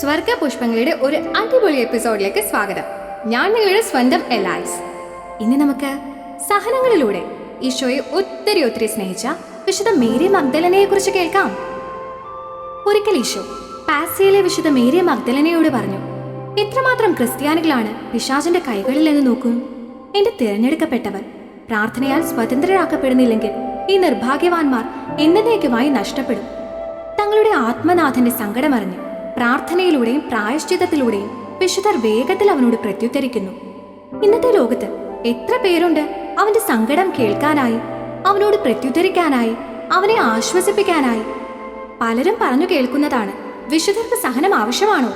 സ്വർഗ പുഷ്പങ്ങളുടെ ഒരു അടിപൊളി എപ്പിസോഡിലേക്ക് സ്വാഗതം. ഞാൻ നിങ്ങളുടെ സ്വന്തം എലൈസ്. ഇന്ന് നമുക്ക് സഹനങ്ങളിലൂടെ ഈശോയെ ഒത്തിരി ഒത്തിരി സ്നേഹിച്ച വിശുദ്ധ മേരി മഗ്ദലനയെ കുറിച്ച് കേൾക്കാം. ഒരിക്കൽ ഈശോ പാസിയിലെ വിശുദ്ധ മേരി മഗ്ദലനയോട് പറഞ്ഞു ഇത്രമാത്രം ക്രിസ്ത്യാനികളാണ് പിശാചിന്റെ കൈകളിൽ നിന്ന് നോക്കും. എന്റെ തിരഞ്ഞെടുക്കപ്പെട്ടവർ പ്രാർത്ഥനയാൽ സ്വതന്ത്രരാക്കപ്പെടുന്നില്ലെങ്കിൽ ഈ നിർഭാഗ്യവാന്മാർ എന്നേക്കുമായി നഷ്ടപ്പെടും. തങ്ങളുടെ ആത്മനാഥന്റെ സങ്കടമറിഞ്ഞ് പ്രാർത്ഥനയിലൂടെയും പ്രായശ്ചിത്തത്തിലൂടെയും വിശുദ്ധർ വേഗത്തിൽ അവനോട് പ്രത്യുത്തരിക്കുന്നു. ഇന്നത്തെ ലോകത്ത് എത്ര പേരുണ്ട് അവന്റെ സങ്കടം കേൾക്കാനായി അവനോട് പ്രത്യുത്തരിക്കാനായി അവനെ ആശ്വസിപ്പിക്കാനായി? പലരും പറഞ്ഞു കേൾക്കുന്നതാണ് വിശുദ്ധർക്ക് സഹനം ആവശ്യമാണോ?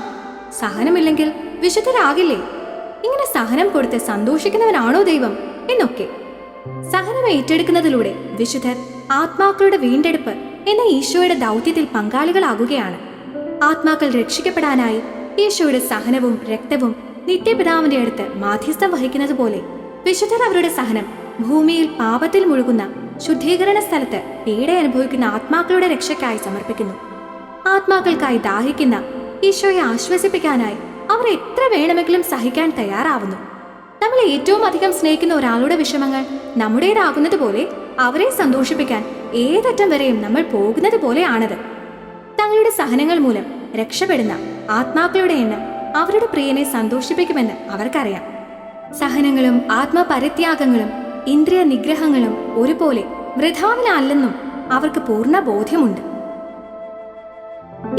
സഹനമില്ലെങ്കിൽ വിശുദ്ധരാകില്ലേ? ഇങ്ങനെ സഹനം കൊടുത്ത് സന്തോഷിക്കുന്നവനാണോ ദൈവം എന്നൊക്കെ. സഹനം ഏറ്റെടുക്കുന്നതിലൂടെ വിശുദ്ധർ ആത്മാക്കളുടെ വീണ്ടെടുപ്പ് എന്ന ഈശോയുടെ ദൗത്യത്തിൽ പങ്കാളികളാകുകയാണ്. ആത്മാക്കൾ രക്ഷിക്കപ്പെടാനായി ഈശോയുടെ സഹനവും രക്തവും നിത്യപിതാവിന്റെ അടുത്ത് മാധ്യസ്ഥം വഹിക്കുന്നത് പോലെ വിശുദ്ധർ അവരുടെ സഹനം ഭൂമിയിൽ പാപത്തിൽ മുഴുകുന്ന ശുദ്ധീകരണ സ്ഥലത്ത് പീഡ അനുഭവിക്കുന്ന ആത്മാക്കളുടെ രക്ഷയ്ക്കായി സമർപ്പിക്കുന്നു. ആത്മാക്കൾക്കായി ദാഹിക്കുന്ന ഈശോയെ ആശ്വസിപ്പിക്കാനായി അവർ എത്ര വേണമെങ്കിലും സഹിക്കാൻ തയ്യാറാവുന്നു. നമ്മൾ ഏറ്റവും അധികം സ്നേഹിക്കുന്ന ഒരാളുടെ വിഷമങ്ങൾ നമ്മുടേതാകുന്നത് പോലെ അവരെ സന്തോഷിപ്പിക്കാൻ ഏതറ്റം വരെയും നമ്മൾ പോകുന്നത് പോലെയാണത്. തങ്ങളുടെ സഹനങ്ങൾ മൂലം രക്ഷപ്പെടുന്ന ആത്മാക്കളുടെ എണ്ണം അവരുടെ പ്രിയനെ സന്തോഷിപ്പിക്കുമെന്ന് അവർക്കറിയാം. സഹനങ്ങളും ആത്മപരിത്യാഗങ്ങളും ഇന്ദ്രിയ നിഗ്രഹങ്ങളും ഒരുപോലെ വൃഥാവിലല്ലെന്നും അവർക്ക് പൂർണ ബോധ്യമുണ്ട്.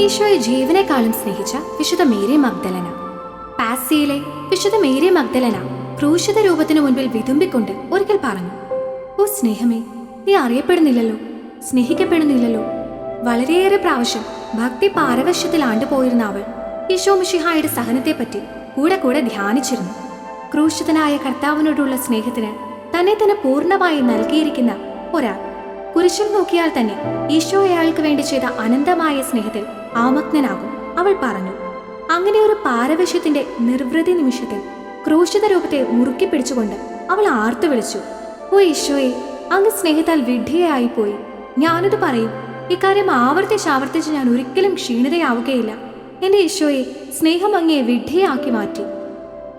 ഈശോയെ ജീവനേക്കാളും സ്നേഹിച്ച വിശുദ്ധ മേരി മഗ്ദലന. പാസിയിലെ വിശുദ്ധ മേരി മഗ്ദലന ക്രൂശിത രൂപത്തിനു മുൻപിൽ വിതുമ്പിക്കൊണ്ട് ഒരിക്കൽ പറഞ്ഞു ഓ സ്നേഹമേ നീ അറിയപ്പെടുന്നില്ലല്ലോ സ്നേഹിക്കപ്പെടുന്നില്ലല്ലോ വളരെയേറെ പ്രാവശ്യം ഭക്തി പാരവശ്യത്തിൽ ആണ്ടുപോയിരുന്ന അവൾ ഈശോ മിഷിഹായുടെ സഹനത്തെപ്പറ്റി കൂടെ കൂടെ ധ്യാനിച്ചിരുന്നു. ക്രൂശിതനായ കർത്താവിനോടുള്ള സ്നേഹത്തിന് തന്നെ തന്നെ പൂർണമായി നൽകിയിരിക്കുന്ന ഒരാൾ. കുരിശിൽ നോക്കിയാൽ തന്നെ ഈശോ അയാൾക്ക് വേണ്ടി ചെയ്ത അനന്തമായ സ്നേഹത്തിൽ ആമഗ്നനാകും അവൾ പറഞ്ഞു. അങ്ങനെ ഒരു പാരവശ്യത്തിന്റെ നിർവൃതി നിമിഷത്തിൽ ക്രൂശിത രൂപത്തെ മുറുക്കി പിടിച്ചുകൊണ്ട് അവൾ ആർത്തു വിളിച്ചു. ഓ ഈശോയെ അങ്ങ് സ്നേഹത്താൽ വിഡ്ഢിയായി പോയി ഞാനിത് പറയും ഇക്കാര്യം ആവർത്തിച്ച് ആവർത്തിച്ച് ഞാൻ ഒരിക്കലും ക്ഷീണിതയാവുകയില്ല. എന്റെ ഈശോയെ സ്നേഹം അങ്ങയെ വിഡ്ഢിയാക്കി മാറ്റി.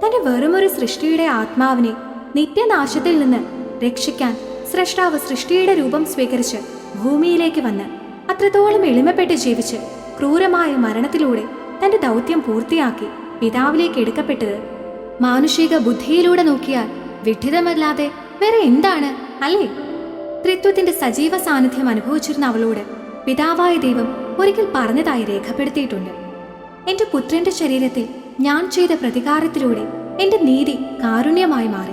തന്റെ വെറുമൊരു സൃഷ്ടിയുടെ ആത്മാവിനെ നിത്യനാശത്തിൽ നിന്ന് രക്ഷിക്കാൻ സ്രഷ്ടാവ് സൃഷ്ടിയുടെ രൂപം സ്വീകരിച്ച് ഭൂമിയിലേക്ക് വന്ന് അത്രത്തോളം എളിമപ്പെട്ട് ജീവിച്ച് ക്രൂരമായ മരണത്തിലൂടെ തന്റെ ദൗത്യം പൂർത്തിയാക്കി പിതാവിലേക്ക് എടുക്കപ്പെട്ടത് മാനുഷിക ബുദ്ധിയിലൂടെ നോക്കിയാൽ വിഡ്ഢിതമല്ലാതെ വേറെ എന്താണ് അല്ലേ? ത്രിത്വത്തിന്റെ സജീവ സാന്നിധ്യം അനുഭവിച്ചിരുന്ന അവളോട് പിതാവായ ദൈവം ഒരിക്കൽ പറഞ്ഞതായി രേഖപ്പെടുത്തിയിട്ടുണ്ട്. എന്റെ പുത്രന്റെ ശരീരത്തിൽ ഞാൻ ചെയ്ത പ്രതികാരത്തിലൂടെ എന്റെ നീതി കാരുണ്യമായി മാറി.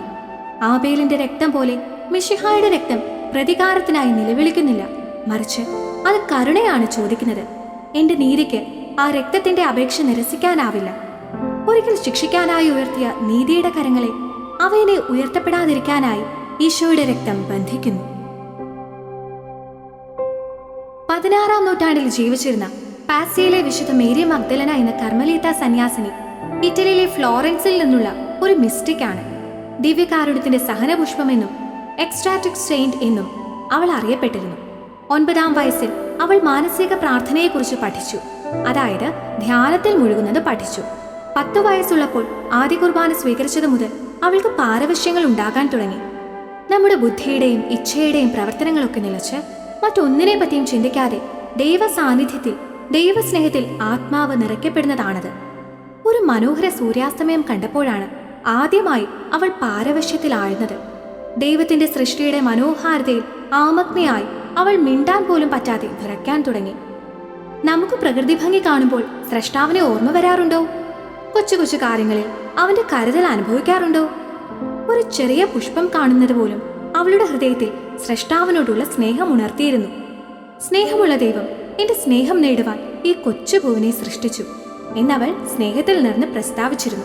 ആബേലിന്റെ രക്തം പോലെ മിഷിഹായുടെ രക്തം പ്രതികാരത്തിനായി നിലവിളിക്കുന്നില്ല. മറിച്ച് അത് കരുണയാണ് ചോദിക്കുന്നത്. എന്റെ നീതിക്ക് ആ രക്തത്തിന്റെ അപേക്ഷ നിരസിക്കാനാവില്ല. ഒരിക്കൽ ശിക്ഷിക്കാനായി ഉയർത്തിയ നീതിയുടെ കരങ്ങളെ അവയെ ഉയർത്തപ്പെടാതിരിക്കാനായി ഈശോയുടെ രക്തം ബന്ധിക്കുന്നു. പതിനാറാം നൂറ്റാണ്ടിൽ ജീവിച്ചിരുന്ന പാസിയിലെ വിശുദ്ധ മേരി മഗ്ദലന എന്ന കർമ്മലീത്ത സന്യാസിനി ഇറ്റലിയിലെ ഫ്ലോറൻസിൽ നിന്നുള്ള ഒരു മിസ്റ്റിക് ആണ് ദിവ്യകാരുണ്യത്തിന്റെ സഹനപുഷ്പമെന്നും എക്സ്ട്രാറ്റിക് സെയിന്റ് എന്നും അവൾ അറിയപ്പെട്ടിരുന്നു. ഒൻപതാം വയസ്സിൽ അവൾ മാനസിക പ്രാർത്ഥനയെക്കുറിച്ച് പഠിച്ചു. അതായത് ധ്യാനത്തിൽ മുഴുകുന്നത് പഠിച്ചു. പത്തു വയസ്സുള്ളപ്പോൾ ആദ്യ കുർബാന സ്വീകരിച്ചത് മുതൽ അവൾക്ക് പാരവശ്യങ്ങൾ ഉണ്ടാകാൻ തുടങ്ങി. നമ്മുടെ ബുദ്ധിയുടെയും ഇച്ഛയുടെയും പ്രവർത്തനങ്ങളൊക്കെ നിലച്ച് മറ്റൊന്നിനെ പറ്റിയും ചിന്തിക്കാതെ ദൈവ സാന്നിധ്യത്തിൽ ദൈവസ്നേഹത്തിൽ ആത്മാവ് നിറയ്ക്കപ്പെടുന്നതാണത്. ഒരു മനോഹര സൂര്യാസ്തമയം കണ്ടപ്പോഴാണ് ആദ്യമായി അവൾ പാരവശ്യത്തിലാഴ്ന്നത്. ദൈവത്തിന്റെ സൃഷ്ടിയുടെ മനോഹാരിതയിൽ ആമഗ്നയായി അവൾ മിണ്ടാൻ പോലും പറ്റാതെ വിറയ്ക്കാൻ തുടങ്ങി. നമുക്ക് പ്രകൃതി ഭംഗി കാണുമ്പോൾ സ്രഷ്ടാവിനെ ഓർമ്മ വരാറുണ്ടോ? കൊച്ചു കൊച്ചു കാര്യങ്ങളിൽ അവന്റെ കരുതൽ അനുഭവിക്കാറുണ്ടോ? ഒരു ചെറിയ പുഷ്പം കാണുന്നത് പോലും അവളുടെ ഹൃദയത്തിൽ സ്രഷ്ടാവിനോടുള്ള സ്നേഹം ഉണർത്തിയിരുന്നു സ്നേഹമുള്ള ദൈവം എന്റെ സ്നേഹം നേടുവാൻ ഈ കൊച്ചുപൂവിനെ സൃഷ്ടിച്ചു എന്നവൾ സ്നേഹത്തിൽ നിന്ന് പ്രസ്താവിച്ചിരുന്നു.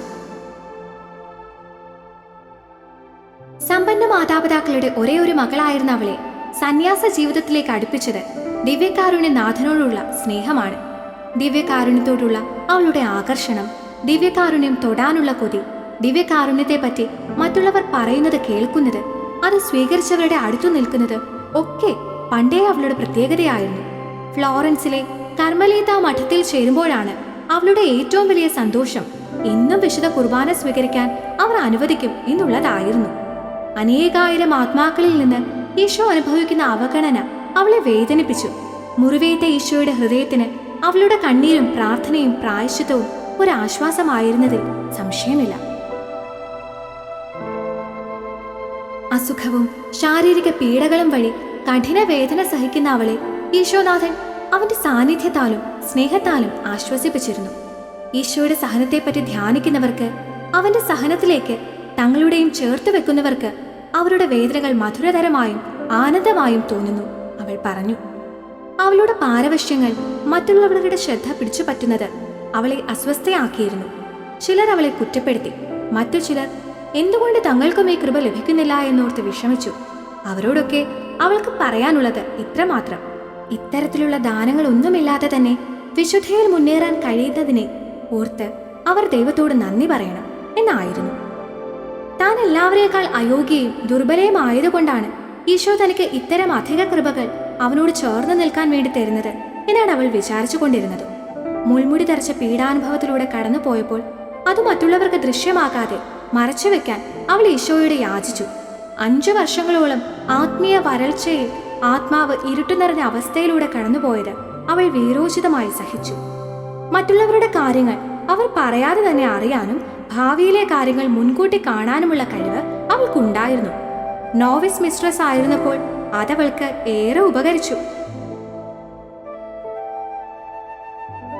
സമ്പന്ന മാതാപിതാക്കളുടെ ഒരേ ഒരു മകളായിരുന്ന അവളെ സന്യാസ ജീവിതത്തിലേക്ക് അടുപ്പിച്ചത് ദിവ്യകാരുണ്യ നാഥനോടുള്ള സ്നേഹമാണ്. ദിവ്യകാരുണ്യത്തോടുള്ള അവളുടെ ആകർഷണം ദിവ്യകാരുണ്യം തൊടാനുള്ള കൊതി ദിവ്യകാരുണ്യത്തെപ്പറ്റി മറ്റുള്ളവർ പറയുന്നത് കേൾക്കുന്നത് അത് സ്വീകരിച്ചവരുടെ അടുത്തു നിൽക്കുന്നത് ഒക്കെ പണ്ടേ അവളുടെ പ്രത്യേകതയായിരുന്നു. ഫ്ലോറൻസിലെ കർമ്മലീത മഠത്തിൽ ചേരുമ്പോഴാണ് അവളുടെ ഏറ്റവും വലിയ സന്തോഷം ഇന്നും വിശുദ്ധ കുർബാന സ്വീകരിക്കാൻ അവർ അനുവദിക്കും എന്നുള്ളതായിരുന്നു. അനേകായിരം ആത്മാക്കളിൽ നിന്ന് ഈശോ അനുഭവിക്കുന്ന അവഗണന അവളെ വേദനിപ്പിച്ചു. മുറിവേറ്റ ഈശോയുടെ ഹൃദയത്തിന് അവളുടെ കണ്ണീരും പ്രാർത്ഥനയും പ്രായശ്ചിത്തവും ഒരാശ്വാസമായിരുന്നതിൽ സംശയമില്ല. അസുഖവും ശാരീരിക പീഡകളും വഴി കഠിന വേദന സഹിക്കുന്ന അവളെ ഈശോനാഥൻ അവന്റെ സാന്നിധ്യത്താലും സ്നേഹത്താലും ആശ്വസിപ്പിച്ചിരുന്നു. ഈശോയുടെ സഹനത്തെപ്പറ്റി ധ്യാനിക്കുന്നവർക്ക് അവന്റെ സഹനത്തിലേക്ക് തങ്ങളുടെയും ചേർത്ത് വെക്കുന്നവർക്ക് അവരുടെ വേദനകൾ മധുരതരമായും ആനന്ദമായും തോന്നുന്നു അവൾ പറഞ്ഞു. അവളുടെ പാരവശ്യങ്ങൾ മറ്റുള്ളവരുടെ ശ്രദ്ധ പിടിച്ചു പറ്റുന്നത് അവളെ അസ്വസ്ഥയാക്കിയിരുന്നു. ചിലർ അവളെ കുറ്റപ്പെടുത്തി മറ്റു ചിലർ എന്തുകൊണ്ട് തങ്ങൾക്കും ഈ കൃപ ലഭിക്കുന്നില്ല എന്നോർത്ത് വിഷമിച്ചു. അവരോടൊക്കെ അവൾക്ക് പറയാനുള്ളത് ഇത്രമാത്രം. ഇത്തരത്തിലുള്ള ദാനങ്ങളൊന്നുമില്ലാതെ തന്നെ വിശുദ്ധയിൽ മുന്നേറാൻ കഴിയുന്നതിനെ ഓർത്ത് അവർ ദൈവത്തോട് നന്ദി പറയണം എന്നായിരുന്നു. താൻ എല്ലാവരേക്കാൾ അയോഗ്യയും ദുർബലയും ദുർബലയുമായതുകൊണ്ടാണ് ഈശോ തനിക്ക് ഇത്തരം അധിക കൃപകൾ അവനോട് ചേർന്ന് നിൽക്കാൻ വേണ്ടി തരുന്നത് എന്നാണ് അവൾ വിചാരിച്ചു കൊണ്ടിരുന്നത് മുൾമുടി തറച്ച പീഡാനുഭവത്തിലൂടെ കടന്നു പോയപ്പോൾ അത് മറ്റുള്ളവർക്ക് ദൃശ്യമാകാതെ മറച്ചുവെക്കാൻ അവൾ ഈശോയോട് യാചിച്ചു. അഞ്ചു വർഷങ്ങളോളം ആത്മീയ വരൾച്ചയിൽ ആത്മാവ് ഇരുട്ടു നിറഞ്ഞ അവസ്ഥയിലൂടെ കടന്നുപോയത് അവൾ വീരോചിതമായി സഹിച്ചു. മറ്റുള്ളവരുടെ കാര്യങ്ങൾ അവർ പറയാതെ തന്നെ അറിയാനും ഭാവിയിലെ കാര്യങ്ങൾ മുൻകൂട്ടി കാണാനുമുള്ള കഴിവ് അവൾക്കുണ്ടായിരുന്നു. നോവിസ് മിസ്ട്രസ് ആയിരുന്നപ്പോൾ അതവൾക്ക് ഏറെ ഉപകരിച്ചു.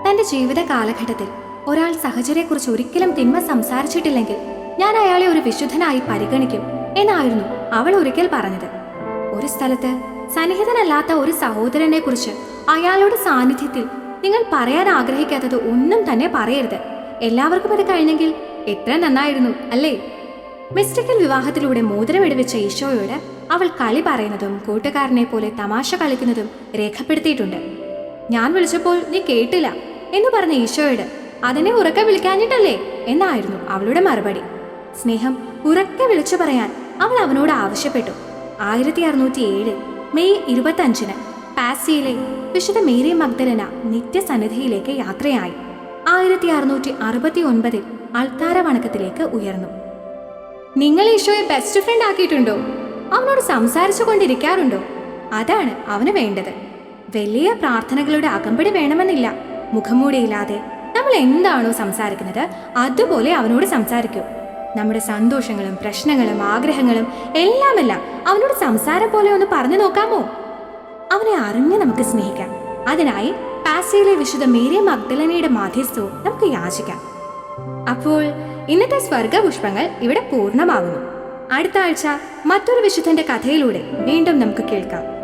തന്റെ ജീവിത കാലഘട്ടത്തിൽ ഒരാൾ സഹചര്യക്കുറിച്ച് ഒരിക്കലും തിന്മ സംസാരിച്ചിട്ടില്ലെങ്കിൽ ഞാൻ അയാളെ ഒരു വിശുദ്ധനായി പരിഗണിക്കും എന്നായിരുന്നു അവൾ ഒരിക്കൽ പറഞ്ഞത്. ഒരു സ്ഥലത്ത് സന്നിഹിതനല്ലാത്ത ഒരു സഹോദരനെ കുറിച്ച് അയാളുടെ സാന്നിധ്യത്തിൽ നിങ്ങൾ പറയാൻ ആഗ്രഹിക്കാത്തത് ഒന്നും തന്നെ പറയരുത്. എല്ലാവർക്കും അത് കഴിഞ്ഞെങ്കിൽ എത്ര നന്നായിരുന്നു അല്ലേ? മിസ്റ്റിക്കൽ വിവാഹത്തിലൂടെ മോതിരം വെടിവെച്ച ഈശോയോട് അവൾ കളി പറയുന്നതും കൂട്ടുകാരനെ പോലെ തമാശ കളിക്കുന്നതും രേഖപ്പെടുത്തിയിട്ടുണ്ട്. ഞാൻ വിളിച്ചപ്പോൾ നീ കേട്ടില്ല എന്ന് പറഞ്ഞ ഈശോയോട് അതിനെ ഉറക്കെ വിളിക്കാഞ്ഞിട്ടല്ലേ? എന്നായിരുന്നു അവളുടെ മറുപടി. സ്നേഹം ഉറക്കെ വിളിച്ചു പറയാൻ അവൾ അവനോട് ആവശ്യപ്പെട്ടു. ആയിരത്തി അറുന്നൂറ്റി ഏഴ് മെയ് ഇരുപത്തി അഞ്ചിന് പാസിയിലെ വിശുദ്ധ മേരി മഗ്ദലന നിത്യസന്നിധിയിലേക്ക് യാത്രയായി. ആയിരത്തി അറുന്നൂറ്റി അറുപത്തി ഒൻപതിൽ അൾത്താര വണക്കത്തിലേക്ക് ഉയർന്നു. നിങ്ങൾ ഈശോയെ ബെസ്റ്റ് ഫ്രണ്ട് ആക്കിയിട്ടുണ്ടോ? അവനോട് സംസാരിച്ചു കൊണ്ടിരിക്കാറുണ്ടോ? അതാണ് അവന് വേണ്ടത്. വലിയ പ്രാർത്ഥനകളുടെ അകമ്പടി വേണമെന്നില്ല. മുഖംമൂടിയില്ലാതെ നമ്മൾ എന്താണോ സംസാരിക്കുന്നത് അതുപോലെ അവനോട് സംസാരിക്കൂ. നമ്മുടെ സന്തോഷങ്ങളും പ്രശ്നങ്ങളും ആഗ്രഹങ്ങളും എല്ലാമെല്ലാം അവനോട് സംസാരം പോലെ ഒന്ന് പറഞ്ഞു നോക്കാമോ? അവനെ അറിഞ്ഞ് നമുക്ക് സ്നേഹിക്കാം. അതിനായി പാസയിലെ വിശുദ്ധ മേരിയ മഗ്ദലനയുടെ മാധ്യസ്ഥവും നമുക്ക് യാചിക്കാം. അപ്പോൾ ഇന്നത്തെ സ്വർഗപുഷ്പങ്ങൾ ഇവിടെ പൂർണമാകുന്നു അടുത്ത ആഴ്ച മറ്റൊരു വിശുദ്ധന്റെ കഥയിലൂടെ വീണ്ടും നമുക്ക് കേൾക്കാം.